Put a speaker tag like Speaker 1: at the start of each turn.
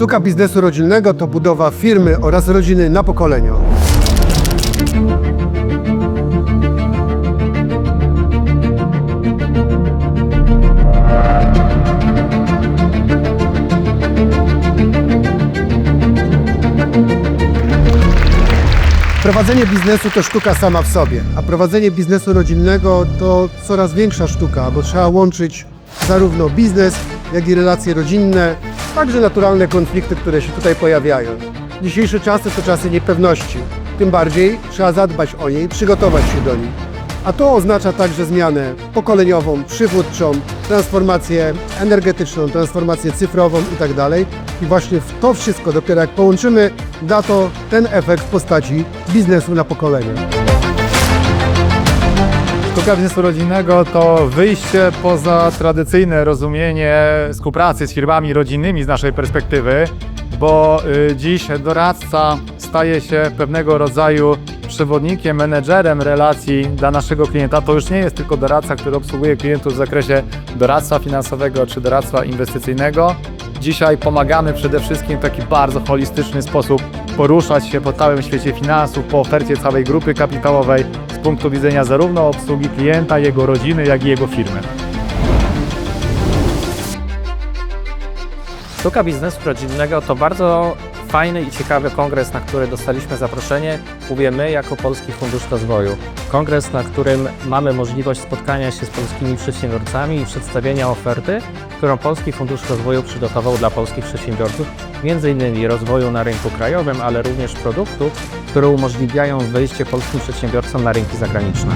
Speaker 1: Sztuka biznesu rodzinnego to budowa firmy oraz rodziny na pokolenia. Prowadzenie biznesu to sztuka sama w sobie, a prowadzenie biznesu rodzinnego to coraz większa sztuka, bo trzeba łączyć zarówno biznes, jak i relacje rodzinne, także naturalne konflikty, które się tutaj pojawiają. Dzisiejsze czasy to czasy niepewności, tym bardziej trzeba zadbać o niej, przygotować się do niej. A to oznacza także zmianę pokoleniową, przywódczą, transformację energetyczną, transformację cyfrową itd. I właśnie w to wszystko dopiero jak połączymy, da to ten efekt w postaci biznesu na pokolenie.
Speaker 2: Sztuka biznesu rodzinnego to wyjście poza tradycyjne rozumienie współpracy z firmami rodzinnymi z naszej perspektywy, bo y, dziś doradca staje się pewnego rodzaju przewodnikiem, menedżerem relacji dla naszego klienta. To już nie jest tylko doradca, który obsługuje klientów w zakresie doradztwa finansowego czy doradztwa inwestycyjnego. Dzisiaj pomagamy przede wszystkim w taki bardzo holistyczny sposób poruszać się po całym świecie finansów, po ofercie całej grupy kapitałowej z punktu widzenia zarówno obsługi klienta, jego rodziny, jak i jego firmy.
Speaker 3: Sztuka biznesu rodzinnego to bardzo fajny i ciekawy kongres, na który dostaliśmy zaproszenie, mówię my jako Polski Fundusz Rozwoju. Kongres, na którym mamy możliwość spotkania się z polskimi przedsiębiorcami i przedstawienia oferty, którą Polski Fundusz Rozwoju przygotował dla polskich przedsiębiorców, innymi rozwoju na rynku krajowym, ale również produktów, które umożliwiają wyjście polskim przedsiębiorcom na rynki zagraniczne.